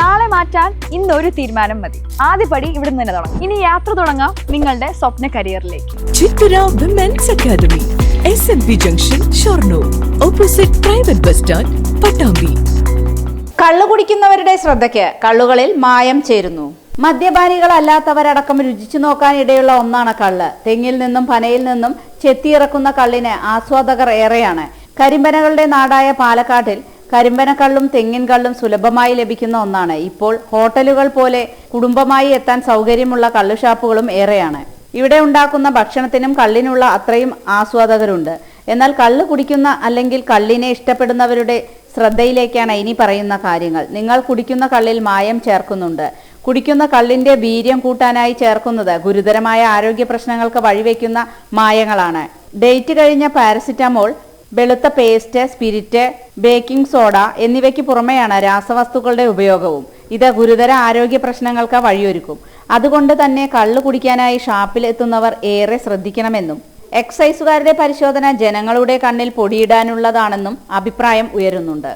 നാളെ മാറ്റാൻ ഇന്നൊരു ഒരു തീരുമാനം മതി. ആദ്യപടി ഇവിടെ നിന്ന് തന്നെ തുടങ്ങാം. ഇനി യാത്ര തുടങ്ങാം നിങ്ങളുടെ സ്വപ്ന കരിയറിലേക്ക്. Chithara women's academy S N P junction Shoranur opposite private bus stand Pattambi കള്ളു കുടിക്കുന്നവരുടെ ശ്രദ്ധയ്ക്ക് കള്ളുകളിൽ മായം ചേരുന്നു. മദ്യപാനികളല്ലാത്തവരടക്കം രുചിച്ചു നോക്കാനിടയുള്ള ഒന്നാണ് കള്ള്. തെങ്ങിൽ നിന്നും പനയിൽ നിന്നും ചെത്തിയിറക്കുന്ന കള്ളിന് ആസ്വാദകർ ഏറെയാണ്. കരിമ്പനകളുടെ നാടായ പാലക്കാട്ടിൽ കരിമ്പനക്കള്ളും തെങ്ങിൻ കള്ളും സുലഭമായി ലഭിക്കുന്ന ഒന്നാണ്. ഇപ്പോൾ ഹോട്ടലുകൾ പോലെ കുടുംബമായി എത്താൻ സൗകര്യമുള്ള കള്ളുഷാപ്പുകളും ഏറെയാണ്. ഇവിടെ ഉണ്ടാക്കുന്ന ഭക്ഷണത്തിനും കള്ളിനുള്ള അത്രയും ആസ്വാദകരുണ്ട്. എന്നാൽ കള്ള് കുടിക്കുന്ന അല്ലെങ്കിൽ കള്ളിനെ ഇഷ്ടപ്പെടുന്നവരുടെ ശ്രദ്ധയിലേക്കാണ് ഇനി പറയുന്ന കാര്യങ്ങൾ. നിങ്ങൾ കുടിക്കുന്ന കള്ളിൽ മായം ചേർക്കുന്നുണ്ട്. കുടിക്കുന്ന കള്ളിന്റെ വീര്യം കൂട്ടാനായി ചേർക്കുന്നത് ഗുരുതരമായ ആരോഗ്യ പ്രശ്നങ്ങൾക്ക് വഴിവെക്കുന്ന മായങ്ങളാണ്. ഡേറ്റ് കഴിഞ്ഞ പാരസിറ്റമോൾ വെളുത്ത പേസ്റ്റ് സ്പിരിറ്റ് ബേക്കിംഗ് സോഡ എന്നിവയ്ക്ക് പുറമെയാണ് രാസവസ്തുക്കളുടെ ഉപയോഗവും. ഇത് ഗുരുതര ആരോഗ്യ പ്രശ്നങ്ങൾക്ക് വഴിയൊരുക്കും. അതുകൊണ്ട് തന്നെ കള്ളു കുടിക്കാനായി ഷാപ്പിൽ എത്തുന്നവർ ഏറെ ശ്രദ്ധിക്കണമെന്നും എക്സൈസുകാരുടെ പരിശോധന ജനങ്ങളുടെ കണ്ണിൽ പൊടിയിടാനുള്ളതാണെന്നും അഭിപ്രായം ഉയരുന്നുണ്ട്.